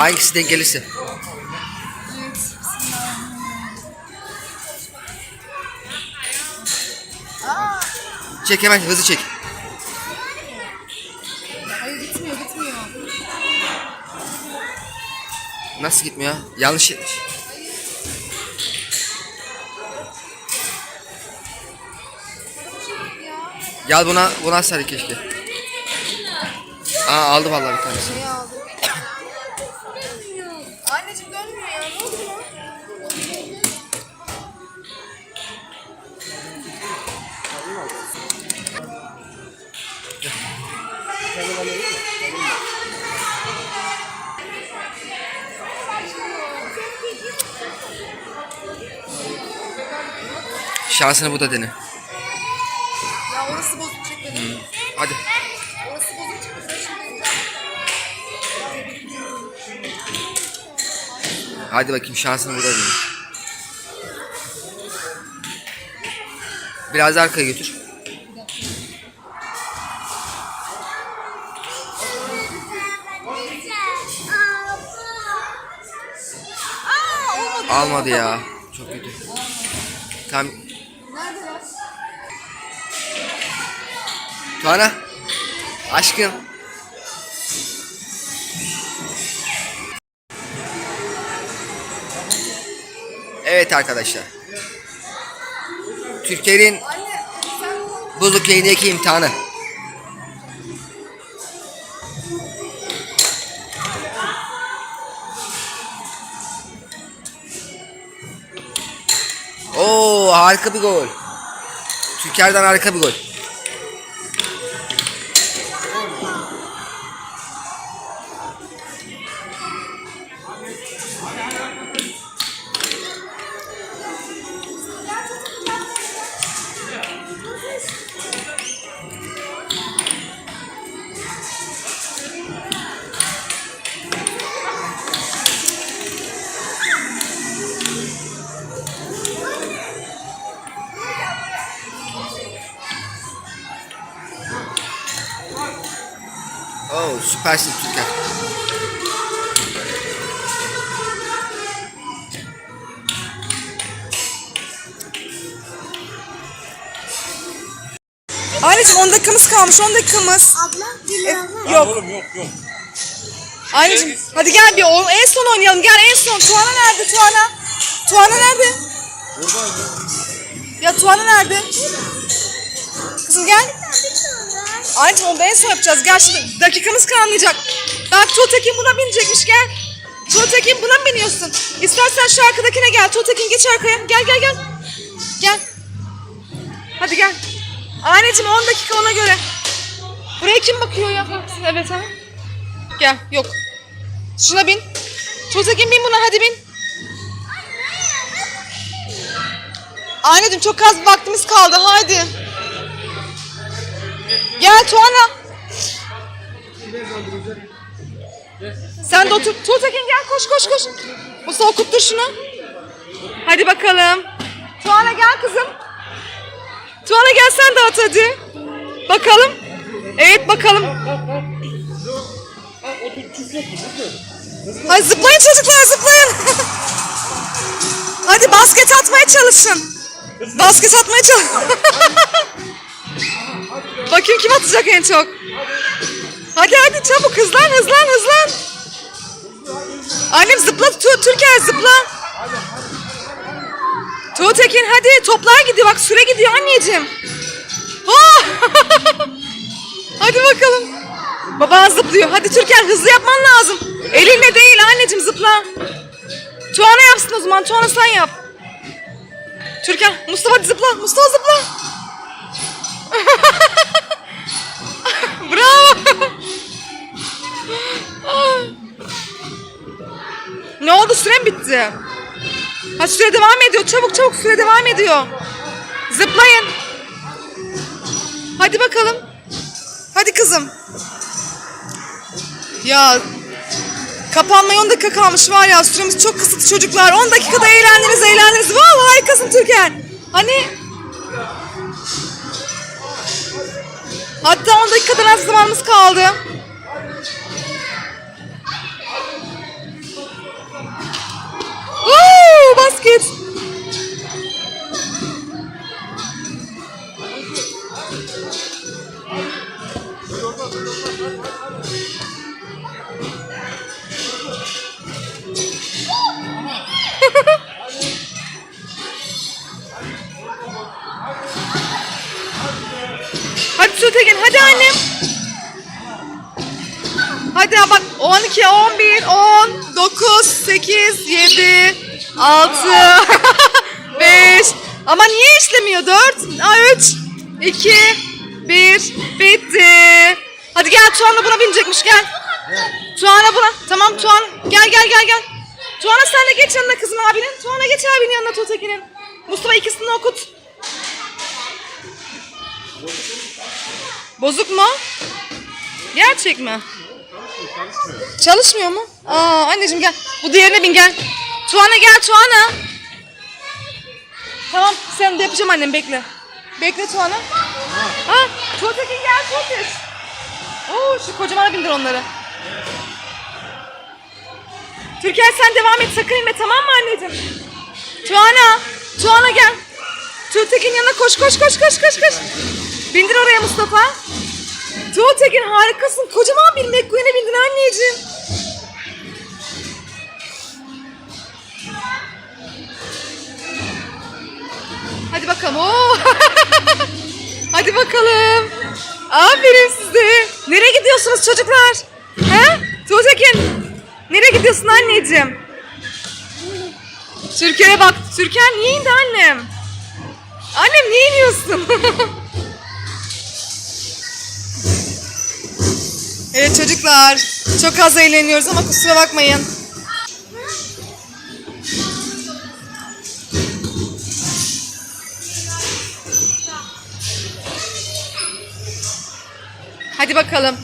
Hangisi denk gelirse. Çek hemen hızlı çek. Hayır gitmiyor gitmiyor. Nasıl gitmiyor? Yanlış etmiş. Gel buna buna sarı keşke. Aa aldı vallahi bir tanesi. Şeyi aldım. Şansını bu da dene. Ya orası bozuk çek beni. Hadi. Orası bozuk çıktı. Hadi bakayım şansını bu da dene. Biraz arkaya götür. Almadı ya. Çok kötü. Tam? Tuana. Aşkım. Evet arkadaşlar. Türkiye'nin buzluk yayındaki imtihanı. Harika bir gol. Türkiye'den harika bir gol. Süpersin Türker. Anneciğim 10 dakikamız kalmış 10 dakikamız. Abla E, yok. Oğlum yok yok. Anneciğim hadi gel bir o- en son oynayalım. Gel en son. Tuana nerede Tuana? Tuana nerede? Ya Tuana nerede? Kızım gel. Anneciğim onu en son yapacağız. Gel şimdi dakikamız kalmayacak. Bak Tuğtekin buna binecekmiş gel. Tuğtekin buna mı biniyorsun? İstersen şu arkadakine gel. Tuğtekin geç arkaya. Gel gel gel. Gel. Hadi gel. Anneciğim 10 dakika ona göre. Buraya kim bakıyor ya? Evet ha. Gel yok. Şuna bin. Tuğtekin bin buna hadi bin. Anneciğim çok az vaktimiz kaldı haydi. Gel Tuana. Sen de otur. Tuğtekin gel koş koş koş. Mustafa okuttur şunu. Hadi bakalım. Tuana gel kızım. Tuana gel sen de at hadi. Bakalım. Evet bakalım. Hadi zıplayın çocuklar zıplayın. Hadi basket atmaya çalışın. Basket atmaya çalış. Bakayım kim atacak en çok. Hadi hadi çabuk hızlan hızlan hızlan. Annem zıpla tu Türker zıpla. Tuğtekin hadi toplar gidiyor bak süre gidiyor anneciğim. Ha! hadi bakalım. Baban zıplıyor. Hadi Türker hızlı yapman lazım. Elinle değil anneciğim zıpla. Tuana yapsın o zaman. Tuana sen yap. Türker Mustafa zıpla. Mustafa zıpla. Ne oldu süre mi bitti? Ha süre devam ediyor. Çabuk çabuk süre devam ediyor. Zıplayın. Hadi bakalım. Hadi kızım. Ya kapanmaya 10 dakika kalmış var ya süremiz çok kısıtlı çocuklar. 10 dakikada eğlendiniz eğlendiniz. Vallahi harikasın Türker. Hani Hatta 10 dakikadan az zamanımız kaldı. Hadi ya bak 12, 11, 10, 9, 8, 7, 6, 5. Ama niye işlemiyor? 4, 3, 2, 1. Bitti. Hadi gel Tuğan'la buna binecekmiş gel. Tuğan'a buna. Tamam Tuğan. Gel gel gel gel. Tuğan'a sen de geç yanına kızım abinin. Tuğan'a geç abinin yanına Tuğtekin'in. Mustafa ikisini okut. Bozuk mu? Gerçek mi? Çalışmıyor mu? Aa anneciğim gel. Bu diğerine bin gel. Tuana gel Tuana. Tamam sen de yapacağım annem bekle. Bekle Tuana. Ha Tuğtekin gel Tuğtekin. Oo şu kocamana bindir onları. Türkan sen devam et sakın inme tamam mı anneciğim? Tuana. Tuana gel. Tuğtekin yanına koş koş koş koş koş koş. Bindir oraya Mustafa. Tuğtekin harikasın. Kocaman bir McQueen'e bindin anneciğim. Hadi bakalım. Oo. Hadi bakalım. Aferin size. Nereye gidiyorsunuz çocuklar? He? Tuğtekin. Nereye gidiyorsun anneciğim? Türkiye'ye bak. Türkiye niye indi annem? Annem niye iniyorsun? evet çocuklar. Çok az eğleniyoruz ama kusura bakmayın. Hadi bakalım.